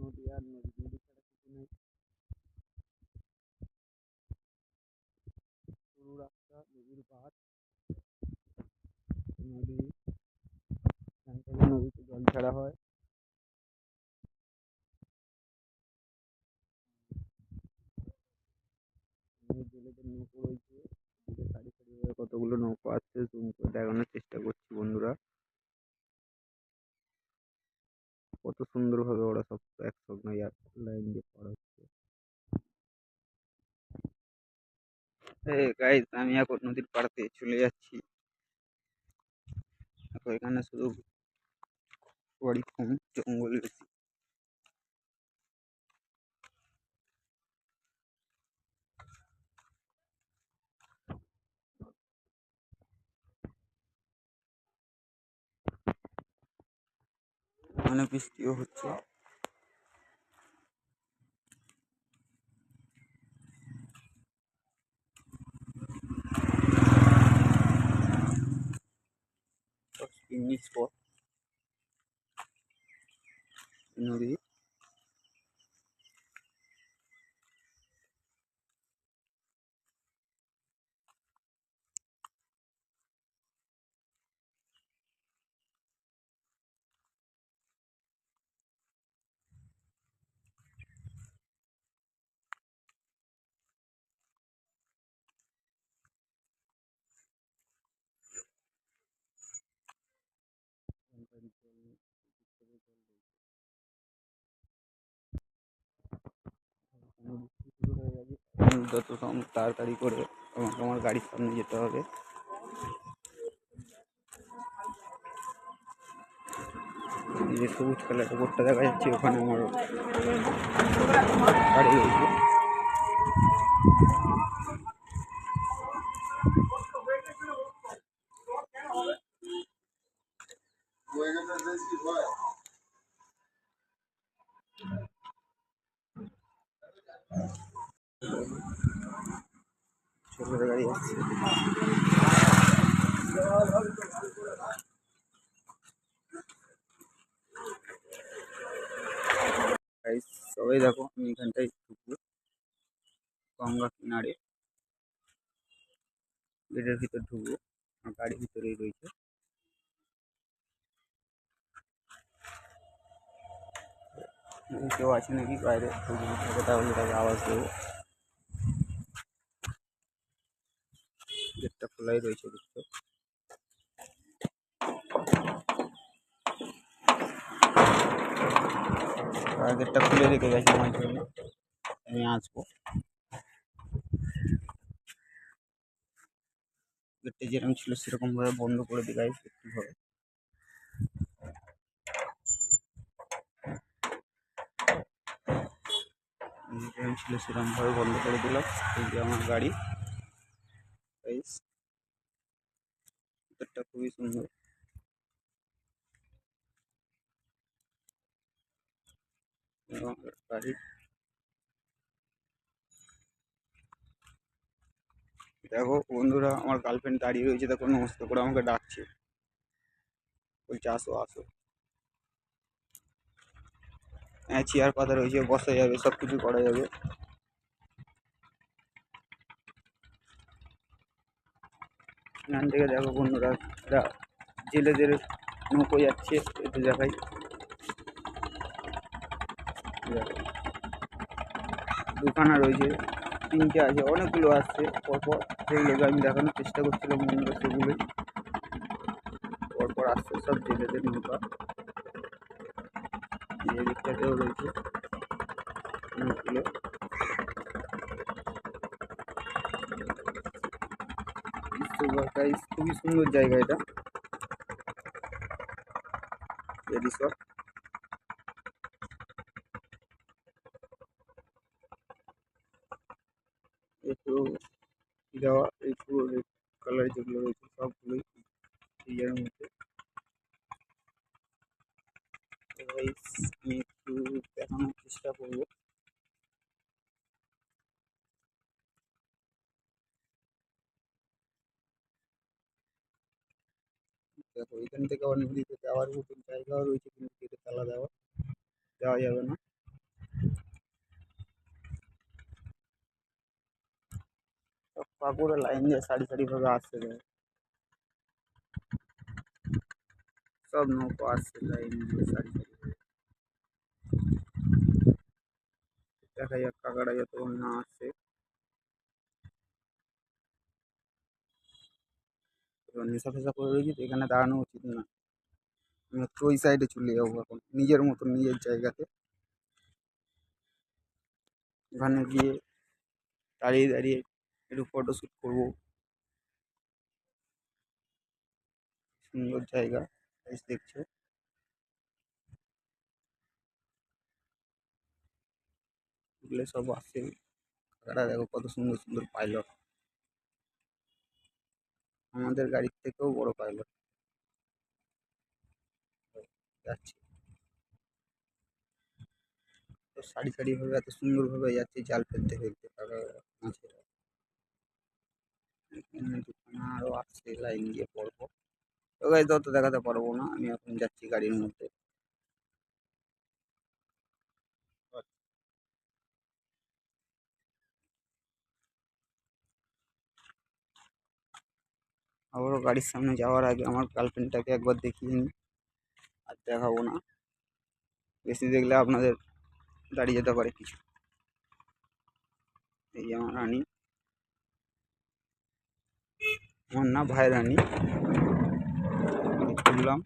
নদী আর নদী নদী ছাড়া কিছু নেই। সরু রাস্তা, নদীর পাড় নদী নদীতে জল ছাড়া হয় জেলেদের নৌকো রয়েছে এদিকে সারি সারি ভাবে কতগুলো নৌকো আসছে জুম করে দেখানোর চেষ্টা করছি বন্ধুরা কত সুন্দর ভাবে ওরা সব একসঙ্গে এক লাইন দিয়ে পার হচ্ছে গাইস আমি এখন নদীর পাড়তে চলে যাচ্ছি। দেখো, এখানে শুধু বাড়ি কম জঙ্গল বেশি। এখানে বৃষ্টিও হচ্ছে। পিকনিক স্পট নদী যত তাড়াতাড়ি করে আমাকে আমার গাড়ির সামনে যেতে হবে। যে সবুজ কালারের বোর্ডটা দেখা যাচ্ছে ওখানে আমার গাড়ি রয়েছে। ছোট গাড়ি আসছে গাইস সবাই দেখো আমি এখানটায় ঢুকবো গঙ্গা কিনারে গেটের ভিতর ঢুকবো আমার গাড়ির ভিতরেই রয়েছে যদি কেউ আছে নাকি বাইরে কেউ যদি থাকে তাহলে তাকে আওয়াজ দেবো খোলাই রয়েছে দেখছ আর গেটটা খুলে রেখে গেছে আমার জন্য। আমি আসব গেটটা যেরকম ছিল সেরকম ভাবে বন্ধ করে দিই গাইস একটু ভাবে যেরকম ছিল সেরকম ভাবে বন্ধ করে দিলাম। এই যে আমার গাড়ি। ভিতরটা খুবই সুন্দর এবং আমার গাড়ির দেখো বন্ধুরা আমার গার্লফ্রেন্ড দাঁড়িয়ে রয়েছে দেখো নমস্কার করে আমাকে ডাকছে বলছে আসো আসো হ্যাঁ চেয়ার পাতা রয়েছে বসা যাবে সব কিছু করা যাবে এখান থেকে দেখো বন্ধুরা এরা জেলেদের নৌকো যাচ্ছে একটু দেখাই। দেখো দুখানা রয়েছে, তিনটে আছে, অনেকগুলো আসছে, পরপর যেগুলোকে আমি দেখানোর চেষ্টা করছিলাম বন্ধুরা সেগুলোই পরপর আসছে সব জেলেদের নৌকা। এই দিকটাতেও রয়েছে অনেকগুলো গাইস খুবই সুন্দর জায়গা এটা। রিসর্ট একটু দেওয়া, এই পুরো রেড কালার যেগুলো রয়েছে সবগুলোই ক্লিয়ার মধ্যে। গাইস আমি একটু দেখানোর চেষ্টা করব। দেখো এখান থেকে আবার নদীতে যাওয়ার মতন জায়গাও রয়েছে কিন্তু গেটে তালা দেওয়া, যাওয়া যাবে না। পাকুড়ে লাইন দিয়ে সারি সারি ভাবে আসছে দেখো। সব নৌকো আসছে লাইন দিয়ে সারি সারি দেখা যাক কাকারা যতক্ষণ না আসছে। এবার নেশা ফেশা করে রয়েছি তো এখানে দাঁড়ানো উচিত না। আমি একটু ওই সাইডে চলে যাব এখন, নিজের মতন, নিজের জায়গাতে। ওখানে গিয়ে দাঁড়িয়ে দাঁড়িয়ে একটু ফটোশ্যুট করব। সুন্দর জায়গা দেখছ? এগুলো সব আসে। দেখো কত সুন্দর সুন্দর পাইলট আমাদের গাড়ির থেকেও বড় পাইলট যাচ্ছে। তো সারি সারি ভাবে এত সুন্দরভাবে যাচ্ছে, জাল ফেলতে ফেলতে কাকা মাছের দুখানা আরও আসছে, লাইন দিয়ে পরপর তো গাইজ অত দেখাতে পারব না, আমি এখন যাচ্ছি গাড়ির মধ্যে। আবারও গাড়ির সামনে যাওয়ার আগে আমার গার্লফ্রেন্ডটাকে একবার দেখিয়ে নিই, আর দেখাবো না। বেশি দেখলে আপনাদের দাঁড়িয়ে যেতে পারে কিছু। এই আমার রানী। আমার না ভাই রানী। তুললাম।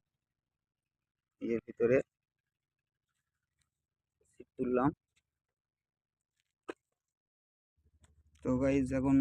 এর ভিতরে তুললাম। তো গাইজ এখন